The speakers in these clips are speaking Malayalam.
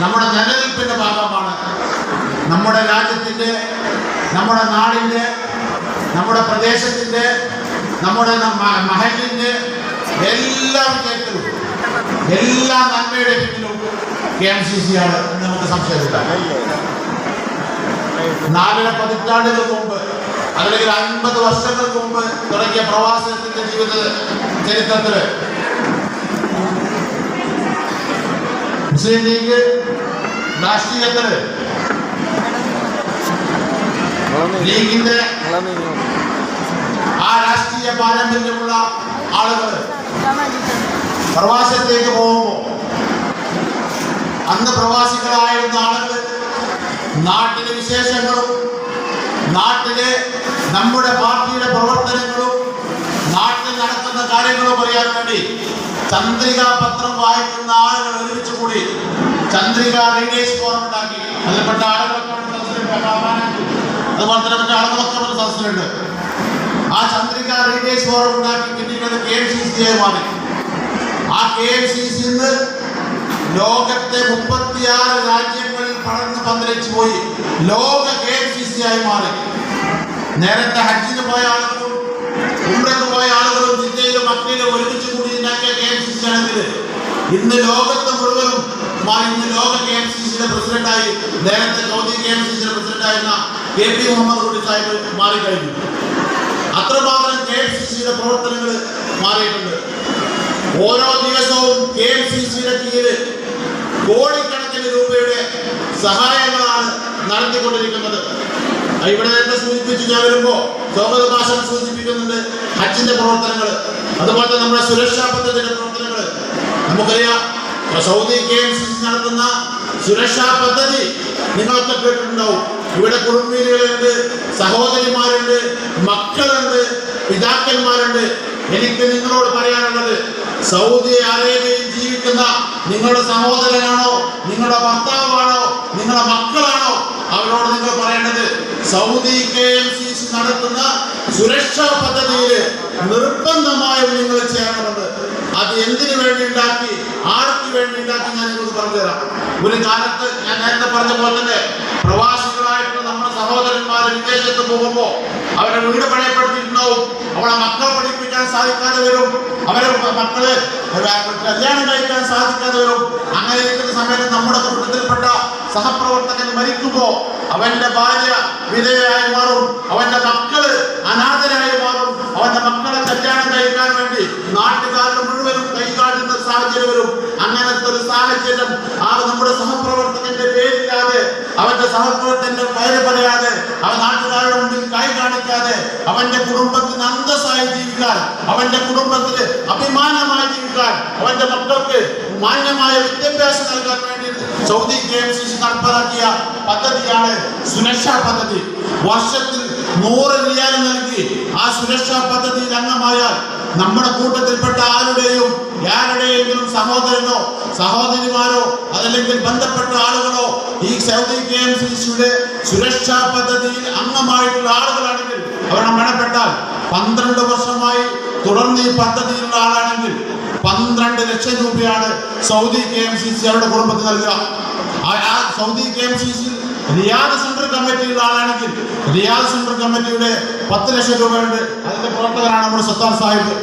നമ്മുടെ നിലനിൽപ്പിന്റെ ഭാഗമാണ്. നമ്മുടെ രാജ്യത്തിന്റെ നമ്മുടെ നാടിന്റെ നമ്മുടെ പ്രദേശത്തിന്റെ നമ്മുടെ മഹലിന്റെ എല്ലാം വിജയത്തിലും എല്ലാ നന്മയുടെ പിന്നിലും കെ എം സി സി ആണ് നമുക്ക് സംശയമില്ല. നാലര പതിറ്റാണ്ടുകൾക്ക് മുമ്പ് അല്ലെങ്കിൽ അൻപത് വർഷങ്ങൾക്ക് മുമ്പ് തുടങ്ങിയ പ്രവാസത്തിന്റെ ജീവിത ചരിത്രത്തിൽ മുസ്ലിം ലീഗ് രാഷ്ട്രീയത്തിൽ ലീഗിന്റെ ആ രാഷ്ട്രീയ പാരമ്പര്യമുള്ള ആളുകൾ പ്രവാസത്തേക്ക് പോകുമ്പോൾ അന്ന് പ്രവാസികളായിരുന്ന ആളുകൾ നാട്ടിലെ വിശേഷങ്ങളും നാട്ടിലെ നമ്മുടെ പാർട്ടിയുടെ പ്രവർത്തനങ്ങളും നാട്ടിൽ നടക്കുന്ന കാര്യങ്ങളും അറിയാൻ വേണ്ടി ചന്ദ്രിക പത്രം വായിക്കുന്ന ആളുകൾ ഒരുമിച്ച് കൂടി ചന്ദ്രിക റീഡേഴ്സ് ഫോറം ഉണ്ടാക്കി. അതിൽപ്പെട്ട ആളുകളൊക്കെ. അതുപോലെ തന്നെ ആളുകളൊക്കെ ഒരു സദസ്സിലുണ്ട് ആ ചന്ദ്രിക റീഡേഴ്സ് ഫോറം ഉണ്ടാക്കി പിന്നീട് കെ എം സി സി മാറി. ആ കെ എം സി സി ലോകത്തെ മുപ്പത്തിയാറ് രാജ്യങ്ങളിൽ പടർന്ന് പന്തലിച്ചു പോയി. ലോക കെ എം സി സി ആയി മാറി. നേരത്തെ ഹജ്ജിന് പോയ ആളുകളും ഉംറയ്ക്ക് പോയ ആളുകളും ജില്ലയിലും മക്കയിലും കൂടി ഉണ്ടാക്കിയ കെ എം സി സി ആണെങ്കിൽ ഇന്ന് ലോകത്തെ മുഴുവനും ഇന്ന് ലോക കെ എം സി സിയുടെ പ്രസിഡന്റായി നേരത്തെ സൗദി കെ എം സി സിയുടെ പ്രസിഡന്റായിരുന്ന കെ പി മുഹമ്മദ് കുട്ടി സാഹിബ് മാറിക്കഴിഞ്ഞു. അത്രമാത്രം കെ എം സി സിയുടെ പ്രവർത്തനങ്ങൾ മാറിയിട്ടുണ്ട്. ഓരോ ദിവസവും കെ എം സി സിയുടെ കീഴിൽ കോടിക്കണക്കിന് രൂപയുടെ സഹായങ്ങളാണ് നടത്തിക്കൊണ്ടിരിക്കുന്നത്. ഇവിടെ നേരത്തെ സൂചിപ്പിച്ചു ഞാൻ വരുമ്പോ ഭാഷ സൂചിപ്പിക്കുന്നുണ്ട് ഹജ്ജിന്റെ പ്രവർത്തനങ്ങൾ. അതുപോലെ തന്നെ നമ്മുടെ സുരക്ഷാ പദ്ധതിയുടെ പ്രവർത്തനങ്ങൾ. നമുക്കറിയാം Saudi K M C C നടത്തുന്ന സുരക്ഷാ പദ്ധതി നിങ്ങളൊക്കെ കേട്ടിട്ടുണ്ടാവും. ഇവിടെ കുടുംബീലുകളുണ്ട് സഹോദരിമാരുണ്ട് മക്കളുണ്ട് പിതാക്കന്മാരുണ്ട്. എനിക്ക് നിങ്ങളോട് പറയാനുള്ളത് സൗദി അറേബ്യയിൽ ജീവിക്കുന്ന നിങ്ങളുടെ സഹോദരനാണോ നിങ്ങളുടെ ഭർത്താവാണോ നിങ്ങളുടെ മക്കളാണോ? അവരോട് നിങ്ങൾ പറയേണ്ടത് Saudi K M C C നടത്തുന്ന സുരക്ഷാ പദ്ധതിയിൽ നിർബന്ധമായും നിങ്ങൾ ചേരണമെന്ന് അത് എന്തിനു വേണ്ടി ഉണ്ടാക്കി ആർക്ക് വേണ്ടി ഉണ്ടാക്കി ഞാൻ നിങ്ങൾക്ക് പറഞ്ഞുതരാം. ഒരു കാലത്ത് ഞാൻ നേരത്തെ പറഞ്ഞ പോലെ തന്നെ പ്രവാസികളായിട്ടുള്ള നമ്മുടെ സഹോദരന്മാർ വിദേശത്ത് പോകുമ്പോൾ അവരുടെ വീട് പണയപ്പെടുത്തിയിട്ടുണ്ടാവും. അവളെ മക്കളെ പഠിപ്പിക്കാൻ സാധിക്കാതെ വരും. അവരെ മക്കളെ കല്യാണം കഴിക്കാൻ സാധിക്കാതെ വരും. അങ്ങനെ ഇരിക്കുന്ന സമയത്ത് നമ്മുടെ കുടുംബത്തിൽപ്പെട്ട സഹപ്രവർത്തകൻ മരിക്കുമ്പോൾ അവന്റെ ഭാര്യ വിധേയായി മാറും. അവന്റെ മക്കൾ അനാഥരായി മാറും. അവന്റെ മക്കളെ കല്യാണം കഴിക്കാൻ വേണ്ടി നാട്ടുകാരുടെ മുഴുവനും സാഹചര്യം വരും അങ്ങനത്തെ ഒരു സാഹചര്യം ആ നമ്മുടെ സഹപ്രവർത്തകന്റെ പേരില്ലാതെ അവന്റെ സഹപ്രവർത്തകന്റെ പേര് പറയാതെ അവൻ നാട്ടുകാരുടെ മുമ്പിൽ കാണിക്കാതെ അവന്റെ കുടുംബത്തിന് അന്തസ്സായി ജീവിക്കാൻ അവന്റെ കുടുംബത്തിന് അഭിമാനമായി ജീവിക്കാൻ അവന്റെ മക്കൾക്ക് മാന്യമായ വിദ്യാഭ്യാസം നൽകാൻ വേണ്ടി സൗദി കെ എം നടപ്പാക്കിയ പദ്ധതിയാണ് സുരക്ഷാ പദ്ധതി. വർഷത്തിൽ നൂറ് റിയാൽ നൽകി ആ സുരക്ഷാ പദ്ധതിയിൽ അംഗമായാൽ നമ്മുടെ കൂട്ടത്തിൽപ്പെട്ട ആരുടെയും ആരുടെയെങ്കിലും സഹോദരനോ സഹോദരിമാരോ അതല്ലെങ്കിൽ ബന്ധപ്പെട്ട ആളുകളോ ഈ സൗദി കെ എം സുരക്ഷാ പദ്ധതിയിൽ അംഗമായിട്ടുള്ള ആളുകളാണെങ്കിൽ അവരുടെ മരണപ്പെട്ടാൽ പന്ത്രണ്ട് വർഷമായി തുടർന്ന് ഈ പദ്ധതിയിലുള്ള ആളാണെങ്കിൽ പന്ത്രണ്ട് ലക്ഷം രൂപയാണ് Saudi K M C C അവരുടെ കുടുംബത്തിന് നൽകുക Saudi K M C C Riyadh central കമ്മിറ്റിയുള്ള ആളാണെങ്കിൽ റിയാദ് സെൻട്രൽ കമ്മിറ്റിയുടെ പത്ത് ലക്ഷം രൂപയുണ്ട് അതിന്റെ പ്രവർത്തകനാണ് നമ്മുടെ സത്താർ സാഹിബ്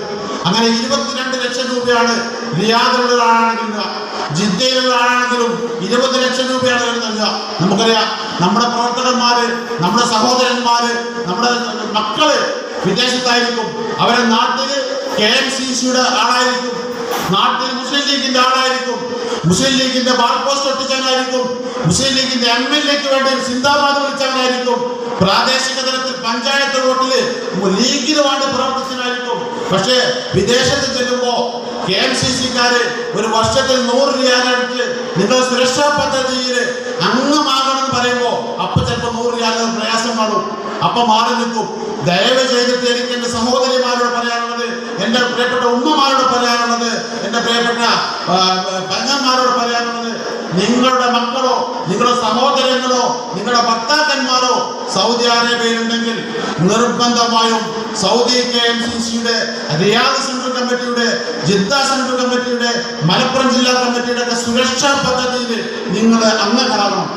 അങ്ങനെ ഇരുപത്തിരണ്ട് ലക്ഷം രൂപയാണ് റിയാദിലുള്ള ആളാണെങ്കിൽ. ജിദ്ദയിലുള്ള ആളാണെങ്കിലും ഇരുപത് ലക്ഷം രൂപയാണ് അവർ നൽകുക നമുക്കറിയാം നമ്മുടെ പ്രവർത്തകന്മാര് നമ്മുടെ സഹോദരന്മാര് നമ്മുടെ മക്കൾ വിദേശത്തായിരിക്കും. അവരെ നാട്ടിൽ കെ എം സി സിയുടെ ആളായിരിക്കും. നാട്ടിൽ മുസ്ലിം ലീഗിന്റെ ആളായിരിക്കും. മുസ്ലിം ലീഗിന്റെ ബാർ പോസ്റ്റ് ഒട്ടിച്ചവനായിരിക്കും മുസ്ലിം ലീഗിന്റെ എം എൽ എക്ക് വേണ്ടി സിന്ദാബാദ് വിളിച്ചവനായിരിക്കും. പ്രാദേശിക തലത്തിൽ പഞ്ചായത്ത് വോട്ടിൽ ലീഗിന് വേണ്ടി പ്രവർത്തിച്ചവനായിരിക്കും പക്ഷേ വിദേശത്ത് ചെല്ലുമ്പോ കെ എം സി സിക്കാര് ഒരു വർഷത്തിൽ നൂറ് രൂപ നിങ്ങൾ സുരക്ഷാ പദ്ധതിയിൽ അംഗമാകണം പറയുമ്പോ അപ്പൊ ചിലപ്പോൾ നൂറ് രൂപ പ്രയാസം കാണും. അപ്പൊ മാറി നിൽക്കും. ദയവ് ചെയ്തിട്ട് എനിക്ക് എന്റെ സഹോദരിമാരോട് പറയാനുള്ളത് എന്റെ പ്രിയപ്പെട്ട ഉമ്മമാരോട് പറയാനുള്ളത് എന്റെ പ്രിയപ്പെട്ട പഞ്ഞന്മാരോട് പറയാനുള്ളത് നിങ്ങളുടെ മക്കളോ നിങ്ങളുടെ സഹോദരങ്ങളോ നിങ്ങളുടെ ഭർത്താക്കന്മാരോ സൗദി അറേബ്യയിൽ ഉണ്ടെങ്കിൽ നിർബന്ധമായും സൗദി കെ എം സി സിയുടെ റിയാദ് സെൻട്രൽ കമ്മിറ്റിയുടെ ജിദ്ദ സെൻട്രൽ കമ്മിറ്റിയുടെ മലപ്പുറം ജില്ലാ കമ്മിറ്റിയുടെ ഒക്കെ സുരക്ഷാ പദ്ധതിയിൽ നിങ്ങൾ അംഗങ്ങളാകണം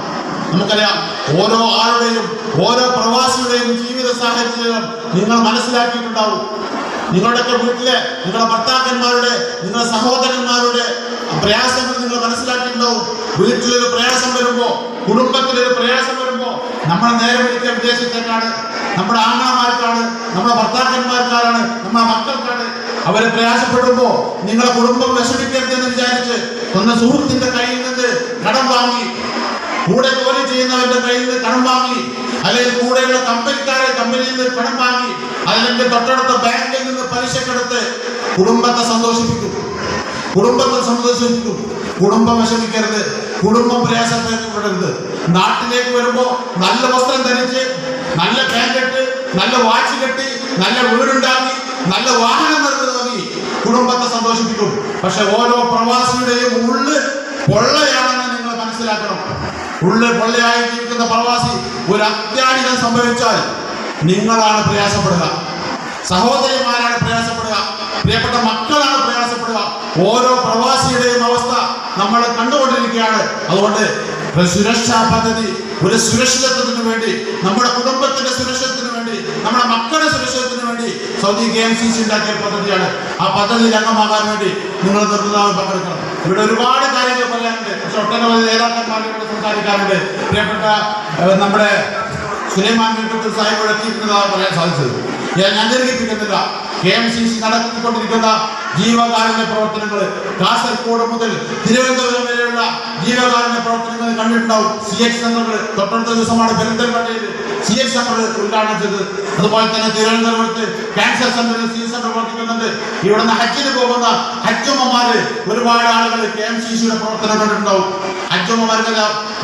നമുക്കറിയാം ഓരോ ആളുടെയും ഓരോ പ്രവാസിയുടെയും ജീവിത സാഹചര്യം നിങ്ങൾ മനസ്സിലാക്കിയിട്ടുണ്ടാവും. നിങ്ങളുടെയൊക്കെ വീട്ടിലെ നിങ്ങളുടെ ഭർത്താക്കന്മാരുടെ നിങ്ങളുടെ സഹോദരന്മാരുടെ പ്രയാസങ്ങൾ നിങ്ങൾ മനസ്സിലാക്കിയിട്ടുണ്ടാവും. വീട്ടിലൊരു പ്രയാസം വരുമ്പോൾ കുടുംബത്തിലൊരു പ്രയാസം വരുമ്പോൾ നമ്മൾ നേരെ വിളിച്ച വിദേശത്തേക്കാണ് നമ്മുടെ ആങ്ങളമാർക്കാണ് നമ്മുടെ ഭർത്താക്കന്മാർക്കാണ് നമ്മുടെ മക്കൾക്കാണ്. അവരെ പ്രയാസപ്പെടുമ്പോ നിങ്ങളെ കുടുംബം വിഷമിക്കരുതെന്ന് വിചാരിച്ച് സ്വന്തം സുഹൃത്തിന്റെ കയ്യിൽ നിന്ന് കടം വാങ്ങി കൂടെ ജോലി ചെയ്യുന്നവന്റെ കയ്യിൽ നിന്ന് കടം വാങ്ങി അല്ലെങ്കിൽ കൂടെയുള്ള കമ്പനിക്കാരെ കമ്പനിയിൽ നിന്ന് കടം വാങ്ങി അല്ലെങ്കിൽ തൊട്ടടുത്ത ബാങ്കിൽ നിന്ന് പലിശക്കെടുത്ത് കുടുംബത്തെ സന്തോഷിപ്പിക്കും. കുടുംബത്തെ സന്തോഷിപ്പിക്കും. കുടുംബം വിഷമിക്കരുത്. കുടുംബം പ്രയാസപ്പെടരുത് നാട്ടിലേക്ക് വരുമ്പോ നല്ല വസ്ത്രം ധരിച്ച് നല്ല പാൻകെട്ട് നല്ല വാച്ച് കെട്ടി നല്ല വീടുണ്ടാക്കി നല്ല വാഹനം നിർമ്മിതമാക്കി കുടുംബത്തെ സന്തോഷിപ്പിക്കും. പക്ഷെ ഓരോ പ്രവാസിയുടെയും ഉള്ള് പൊള്ളയാണെന്ന് നിങ്ങൾ മനസ്സിലാക്കണം. ഉള്ള് പൊള്ളയായി ജീവിക്കുന്ന പ്രവാസി ഒരു അത്യാഹിതം സംഭവിച്ചാൽ നിങ്ങളാണ് പ്രയാസപ്പെടുക. സഹോദരിമാരാണ് പ്രയാസപ്പെടുക. പ്രിയപ്പെട്ട മക്കളാണ് പ്രയാസപ്പെടുക. ഓരോ പ്രവാസിയുടെയും അവസ്ഥ നമ്മൾ കണ്ടുകൊണ്ടിരിക്കുകയാണ്. അതുകൊണ്ട് സുരക്ഷാ പദ്ധതി ഒരു സുരക്ഷിതത്വത്തിന് വേണ്ടി നമ്മുടെ കുടുംബത്തിന്റെ സുരക്ഷിതത്തിന് വേണ്ടി നമ്മുടെ മക്കളുടെ സുരക്ഷിതത്തിന് വേണ്ടി Saudi K M C C ഉണ്ടാക്കിയ പദ്ധതിയാണ്. ആ പദ്ധതിയിൽ അംഗമാകാൻ വേണ്ടി നിങ്ങൾ നിർദ്ദാവ് പങ്കെടുക്കണം. ഇവിടെ ഒരുപാട് കാര്യങ്ങൾ പറയാനുണ്ട്. പക്ഷെ ഒട്ടനവധി നേതാക്കന്മാരെ ഇവിടെ സംസാരിക്കാറുണ്ട് പ്രിയപ്പെട്ട നമ്മുടെ സുലൈമാൻ വീട്ടിൽ സാഹിബ് എത്തിയിരിക്കുന്നതാണ് പറയാൻ സാധിച്ചത്. ഞാൻ ദീർഘിപ്പിക്കുന്നില്ല കെ എം സി സി നടത്തിക്കൊണ്ടിരിക്കുന്ന ജീവകാരുണ്യ പ്രവർത്തനങ്ങൾ കാസർഗോഡ് മുതൽ തിരുവനന്തപുരം വരെയുള്ള ജീവകാരുണ്യ പ്രവർത്തനങ്ങൾ കണ്ടിട്ടുണ്ടാവും. സി എച്ച് സെന്ററുകൾ തൊട്ടടുത്ത ദിവസമാണ് പെരിന്തൽമണ്ണയിൽ സി എസ് ഉദ്ഘാടനം അതുപോലെ തന്നെ തിരുവനന്തപുരത്ത് ക്യാൻസർ സെന്ററിൽ സി സെന്റർ പ്രവർത്തിക്കുന്നുണ്ട്. ഇവിടുന്ന് ഹജ്ജിന് പോകുന്ന ഹജ്ജമ്മമാര് ഒരുപാട് ആളുകൾ കെ എം സി സിയുടെ പ്രവർത്തനം കണ്ടിട്ടുണ്ടാവും. ഹജ്ജമ്മമാർക്കെല്ലാം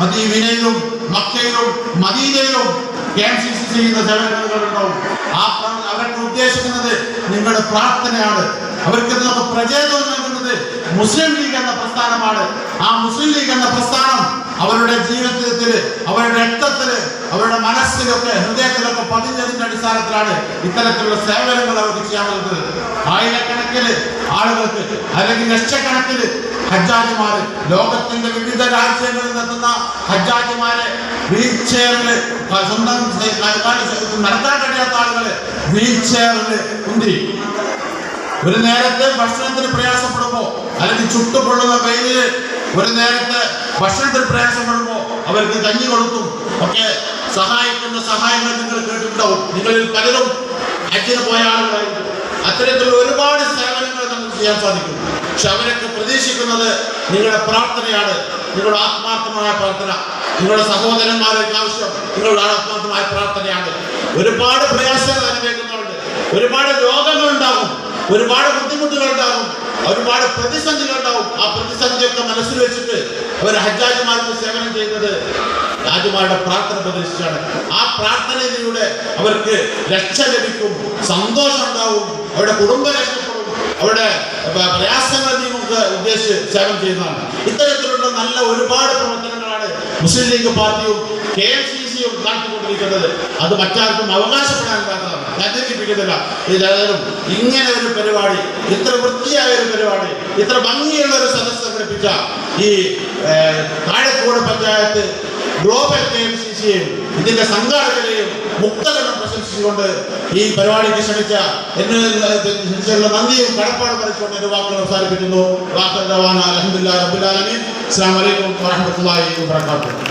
മക്കയിലും മദീനയിലും കെ എം സി സി ചെയ്യുന്ന സേവനങ്ങളുണ്ടാവും ആ പ്ര- ഉദ്ദേശിക്കുന്നത് നിങ്ങളുടെ പ്രാർത്ഥനയാണ്. അവർക്ക് നമുക്ക് പ്രചോദനം മുസ്ലിം ലീഗ് എന്ന പ്രസ്ഥാനമാണ് ആ മുസ്ലിം ലീഗ് എന്ന പ്രസ്ഥാനം അവരുടെ ജീവിതത്തിൽ അവരുടെ രക്തത്തിൽ അവരുടെ മനസ്സിലൊക്കെ ഹൃദയത്തിലൊക്കെ പതിഞ്ഞതിന്റെ അടിസ്ഥാനത്തിലാണ് ഇത്തരത്തിലുള്ള സേവനങ്ങൾ അവർക്ക് ചെയ്യാൻ നൽകുന്നത് ആയിരക്കണക്കിന് ആളുകൾക്ക് അല്ലെങ്കിൽ ലക്ഷക്കണക്കിന് ഹജ്ജാജിമാര് ലോകത്തിന്റെ വിവിധ രാജ്യങ്ങളിൽ നിന്നെത്തുന്ന ഹജ്ജാജിമാരെ വീൽ ചെയറിൽ സ്വന്തം നടത്താൻ കഴിയാത്ത ആളുകൾ വീൽ ചെയറിൽ ഉന്തി ഒരു നേരത്തെ ഭക്ഷണത്തിന് പ്രയാസപ്പെടുമ്പോ അല്ലെങ്കിൽ ചുട്ടുപൊള്ളുന്ന വെയിലിൽ ഒരു നേരത്തെ ഭക്ഷണത്തിന് പ്രയാസപ്പെടുമ്പോ അവർക്ക് കഞ്ഞി കൊടുക്കും. ഒക്കെ സഹായിക്കുന്ന സഹായങ്ങൾ നിങ്ങൾ കേട്ടിട്ടുണ്ടാവും. നിങ്ങളിൽ പലരും അച്ഛന് പോയ ആളുകളായിരിക്കും. അത്തരത്തിലുള്ള ഒരുപാട് സേവനങ്ങൾ നമുക്ക് ചെയ്യാൻ സാധിക്കും. പക്ഷെ അവരൊക്കെ പ്രതീക്ഷിക്കുന്നത് നിങ്ങളുടെ പ്രാർത്ഥനയാണ്. നിങ്ങളുടെ ആത്മാർത്ഥമായ പ്രാർത്ഥന. നിങ്ങളുടെ സഹോദരന്മാരുടെ ആവശ്യം നിങ്ങളുടെ ആത്മാർത്ഥമായ പ്രാർത്ഥനയാണ്. ഒരുപാട് പ്രയാസങ്ങൾ അനുഭവിക്കുന്നവരുണ്ട്. ഒരുപാട് രോഗങ്ങൾ ഉണ്ടാകും. ഒരുപാട് ബുദ്ധിമുട്ടുകൾ ഉണ്ടാകും ഒരുപാട് പ്രതിസന്ധികൾ ഉണ്ടാവും ആ പ്രതിസന്ധിയൊക്കെ മനസ്സിൽ വെച്ചിട്ട് അവർ ഹജ്ജാജിമാർക്ക് സേവനം ചെയ്യുന്നത് രാജുമാരുടെ പ്രാർത്ഥന പ്രതീക്ഷിച്ചാണ് ആ പ്രാർത്ഥനയിലൂടെ അവർക്ക് രക്ഷ ലഭിക്കും സന്തോഷം ഉണ്ടാവും അവരുടെ കുടുംബം രക്ഷപ്പെടും അവരുടെ പ്രയാസങ്ങൾ നിങ്ങൾക്ക് ഉദ്ദേശിച്ച് സേവനം ചെയ്യുന്നതാണ്. ഇത്തരത്തിലുള്ള നല്ല ഒരുപാട് പ്രവർത്തനങ്ങളാണ് മുസ്ലിം ലീഗ് പാർട്ടിയും കെ എം സി സിയും നടത്തിക്കൊണ്ടിരിക്കുന്നത് അത് മറ്റാർക്കും അവകാശപ്പെടാൻ പാടില്ല ഞാൻ ദീർഘിപ്പിക്കുന്നില്ല ഏതായാലും ഇങ്ങനെ ഒരു പരിപാടി ഇത്ര വൃത്തിയായ ഒരു പരിപാടി ഇത്ര ഭംഗിയുള്ള ഒരു സദസ്സ് സംഘടിപ്പിച്ച ഈ Thazhekode panchayat global K M C സിയെയും ഇതിന്റെ സംഘാടകരെയും മുക്തകണ്ണം പ്രശംസിച്ചുകൊണ്ട് ഈ പരിപാടിക്ക് ക്ഷണിച്ച എന്നുള്ള നന്ദിയും കടപ്പാട് പറിച്ചുകൊണ്ട് എന്റെ വാക്കുകൾ അവസാനിപ്പിക്കുന്നു. വാക്കുകൾ അലഹമുല്ലാ റബുലാലമീൻ അസ്സാം വലൈക്കും വാഹമത്തല്ലാഹി വാബർക്കാത്തു